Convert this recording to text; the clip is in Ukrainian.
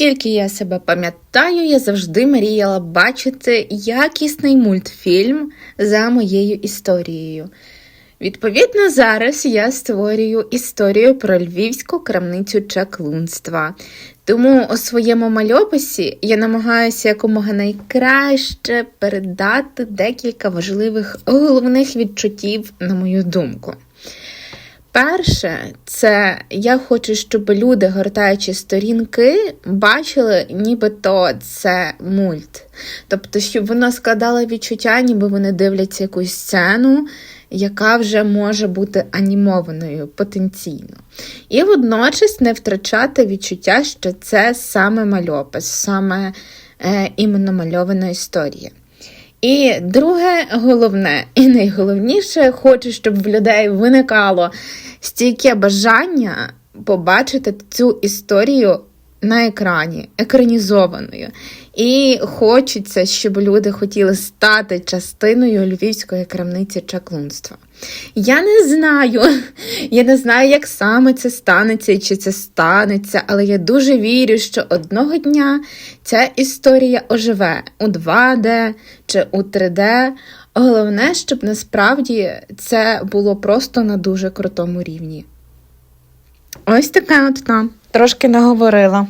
Скільки я себе пам'ятаю, я завжди мріяла бачити якісний мультфільм за моєю історією. Відповідно, зараз я створюю історію про львівську крамницю чаклунства. Тому у своєму мальописі я намагаюся якомога найкраще передати декілька важливих головних відчуттів, на мою думку. Перше, це я хочу, щоб люди, гортаючи сторінки, бачили, нібито це мульт. Тобто, щоб воно складало відчуття, ніби вони дивляться якусь сцену, яка вже може бути анімованою потенційно. І водночас не втрачати відчуття, що це саме мальопис, саме е, іменно мальована історія. І друге, головне і найголовніше, хочу, щоб в людей виникало стійке бажання побачити цю історію на екрані, екранізованою. І хочеться, щоб люди хотіли стати частиною львівської крамниці чаклунства. Я не знаю, я не знаю, як саме це станеться і чи це станеться, але я дуже вірю, що одного дня ця історія оживе у 2D чи у 3D. Головне, щоб насправді це було просто на дуже крутому рівні. Ось таке от там. Трошки наговорила.